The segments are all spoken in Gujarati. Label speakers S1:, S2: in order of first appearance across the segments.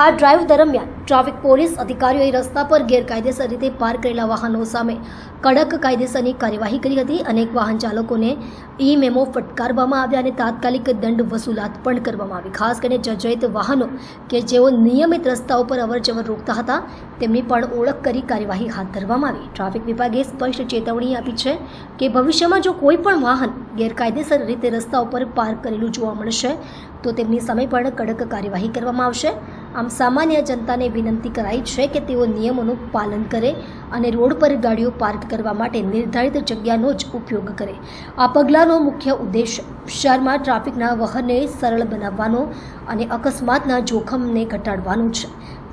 S1: આ ડ્રાઈવ દરમિયાન ટ્રાફિક પોલીસ અધિકારીઓએ રસ્તા પર ગેરકાયદેસર રીતે પાર્ક કરેલા વાહનો સામે કડક કાયદેસરની કાર્યવાહી કરી હતી અનેક વાહન ચાલકોને ઈ મેમો ફટકારવામાં આવ્યા અને તાત્કાલિક દંડ વસૂલાત પણ કરવામાં આવી. ખાસ કરીને જર્જરિત વાહનો કે જેઓ નિયમિત રસ્તા ઉપર અવરજવર રોકતા હતા, તેમની પણ ઓળખ કરી કાર્યવાહી હાથ ધરવામાં આવી. ટ્રાફિક વિભાગે સ્પષ્ટ ચેતવણી આપી છે કે ભવિષ્યમાં જો કોઈ પણ વાહન ગેરકાયદેસર રીતે રસ્તા ઉપર પાર્ક કરેલું જોવા મળશે, તો તેમની સામે પણ કડક કાર્યવાહી કરવામાં આવશે. આમ સામાન્ય જનતાને વિનંતી કરાઈ છે કે તેઓ નિયમોનું પાલન કરે અને રોડ પર ગાડીઓ પાર્ક કરવા માટે નિર્ધારિત જગ્યાનો જ ઉપયોગ કરે. આ પગલાંનો મુખ્ય ઉદ્દેશ શહેરમાં ટ્રાફિકના વહનને સરળ બનાવવાનો અને અકસ્માતના જોખમને ઘટાડવાનો છે.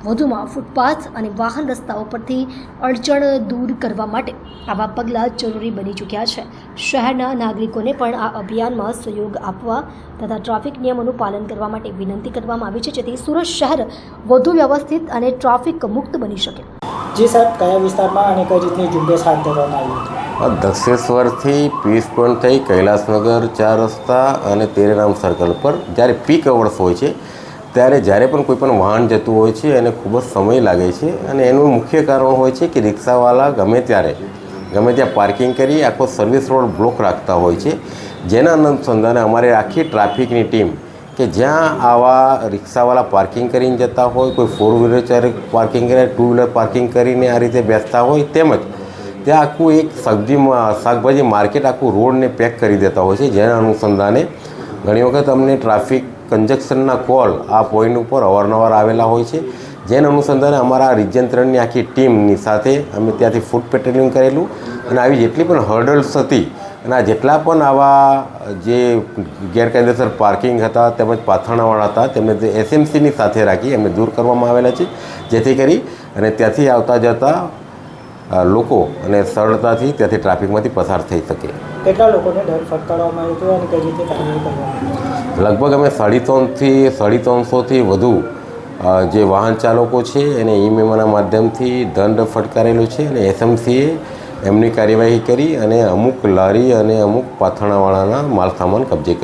S1: વધુમાં ફૂટપાથ અને વાહન રસ્તાઓ પરથી અડચણ દૂર કરવા માટે આવા પગલાં જરૂરી બની ચૂક્યા છે. શહેરના નાગરિકોને પણ આ અભિયાનમાં સહયોગ આપવા તથા ટ્રાફિક નિયમોનું પાલન કરવા માટે વિનંતી કરવામાં આવી છે જેથી સુરત શહેર વધુ વ્યવસ્થિત અને ટ્રાફિક મુક્ત બની શકે.
S2: જી સાહેબ કયા વિસ્તારમાં અને કઈ રીતની ઝુંબેશ હાથ ધરવામાં આવી
S3: દક્ષેશ્વરથી પીસ પોઈન્ટ થઈ કૈલાસનગર ચાર રસ્તા અને તેરેરામ સર્કલ પર જ્યારે પીક અવર્સ હોય છે ત્યારે જ્યારે પણ કોઈ પણ વાહન જતું હોય છે, એને ખૂબ જ સમય લાગે છે અને એનું મુખ્ય કારણ હોય છે કે રિક્ષાવાળા ગમે ત્યારે, ગમે ત્યાં પાર્કિંગ કરી આખો સર્વિસ રોડ બ્લોક રાખતા હોય છે. જેના અનુસંધાને અમારે આખી ટ્રાફિકની ટીમ કે જ્યાં આવા રિક્ષાવાળા પાર્કિંગ કરીને જતા હોય, કોઈ ફોર વ્હીલર પાર્કિંગ કરે ટુ વ્હીલર પાર્કિંગ કરીને આ રીતે બેસતા હોય તેમજ ત્યાં આખું એક સબ્જીમાં શાકભાજી માર્કેટ આખું રોડને પેક કરી દેતા હોય છે. જેના અનુસંધાને ઘણી વખત અમને ટ્રાફિક કંજક્શનના કોલ આ પોઈન્ટ ઉપર અવારનવાર આવેલા હોય છે. જેના અનુસંધાને અમારા રિજન ત્રણની આખી ટીમની સાથે અમે ત્યાંથી ફૂડ પેટ્રોલિંગ કરેલું અને આવી જેટલી પણ હર્ડલ્સ હતી અને આ જેટલા પણ આવા જે ગેરકાયદેસર પાર્કિંગ હતા તેમજ પાથરણાવાળા હતા, તેમને એસએમસીની સાથે રાખી એમને દૂર કરવામાં આવેલા છે. જેથી કરી અને ત્યાંથી આવતા જતા લોકો અને સરળતાથી ત્યાંથી ટ્રાફિકમાંથી પસાર થઈ શકે.
S2: કેટલા લોકોને ડર ફટકારવામાં આવ્યો હતો અને કઈ રીતે
S3: લગભગ અમે સાડી ત્રણથી, સાડી ત્રણસોથી વધુ જે વાહન ચાલકો છે, એને ઈ મેમોના માધ્યમથી દંડ ફટકારેલો છે અને એસએમસીએ એમની કાર્યવાહી કરી અને અમુક લારી અને અમુક પાથણાવાળાના માલ સામાન કબજે કરી